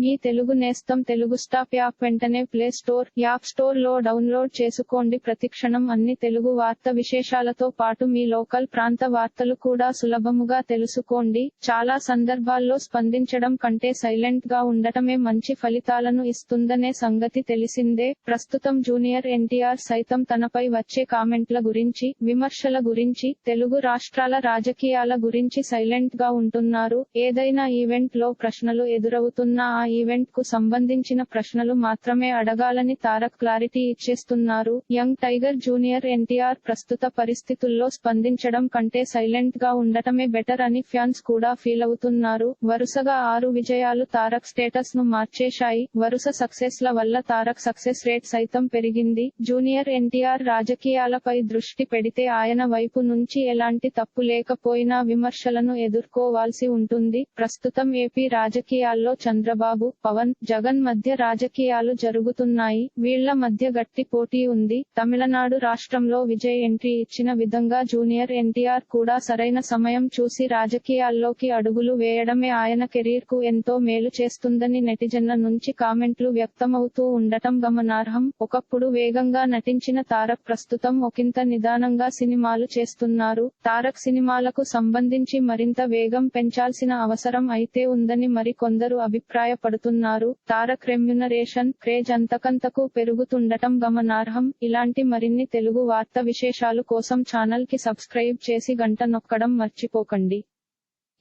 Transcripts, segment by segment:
మీ తెలుగు నేస్తం Telugu stop app వెంటనే play store app స్టోర్లో డౌన్లోడ్ చేసుకోండి. ప్రతిక్షణం అన్ని తెలుగు వార్త విశేషాలతో పాటు మీ లోకల్ ప్రాంత వార్తలు కూడా సులభముగా తెలుసుకోండి. చాలా సందర్భాల్లో స్పందించడం కంటే సైలెంట్గా ఉండటమే మంచి ఫలితాలను ఇస్తుందనే సంగతి తెలిసిందే. ప్రస్తుతం జూనియర్ ఎన్టీఆర్ సైతం తనపై వచ్చే కామెంట్ల గురించి విమర్శల గురించి తెలుగు రాష్ట్రాల రాజకీయాల గురించి సైలెంట్గా ఉంటున్నారు. ఏదైనా ఈవెంట్లో ప్రశ్నలు ఎదురవుతున్నా ఆ ఈవెంట్కు సంబంధించిన ప్రశ్నలు మాత్రమే అడగాలని తారక్ క్లారిటీ ఇచ్చేస్తున్నారు. యంగ్ టైగర్ జూనియర్ ఎన్టీఆర్ ప్రస్తుత పరిస్థితుల్లో స్పందించడం కంటే సైలెంట్గా ఉండటమే బెటర్ అని ఫ్యాన్స్ కూడా ఫీల్ అవుతున్నారు. వరుసగా ఆరు విజయాలు తారక్ స్టేటస్ను మార్చేశాయి. వరుస సక్సెస్ ల వల్ల తారక్ సక్సెస్ రేట్ సైతం పెరిగింది. జూనియర్ ఎన్టీఆర్ రాజకీయాలపై దృష్టి పెడితే ఆయన వైపు నుంచి ఎలాంటి తప్పు లేకపోయినా విమర్శలను ఎదుర్కోవాల్సి ఉంటుంది. ప్రస్తుతం ఏపీ రాజకీయాల్లో చంద్రబాబు పవన్ జగన్ మధ్య రాజకీయాలు జరుగుతున్నాయి. వీళ్ళ మధ్య గట్టి పోటీ ఉంది. తమిళనాడు రాష్ట్రంలో విజయ్ ఎంట్రీ ఇచ్చిన విధంగా జూనియర్ ఎన్టీఆర్ కూడా సరైన సమయం చూసి రాజకీయాల్లోకి అడుగులు వేయడమే ఆయన కెరీర్కు ఎంతో మేలు చేస్తుందని నెటిజన్ల నుంచి కామెంట్లు వ్యక్తమవుతూ ఉండటం గమనార్హం. ఒకప్పుడు వేగంగా నటించిన తారక్ ప్రస్తుతం ఒకంత నిదానంగా సినిమాలు చేస్తున్నారు. తారక్ సినిమాలకు సంబంధించి మరింత వేగం పెంచాల్సిన అవసరం అయితే ఉందని మరి కొందరు అభిప్రాయపడుతున్నారు తారక్ రెమ్యునరేషన్ క్రేజ్ అంతకంతకు పెరుగుతుండటం గమనార్హం. ఇలాంటి మరిన్ని తెలుగు వార్త విశేషాలు కోసం ఛానల్కి సబ్స్క్రైబ్ చేసి గంట నొక్కడం మర్చిపోకండి.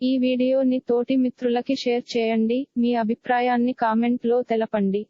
ఈ వీడియోని తోటి మిత్రులకి షేర్ చేయండి. మీ అభిప్రాయాన్ని కామెంట్లో తెలపండి.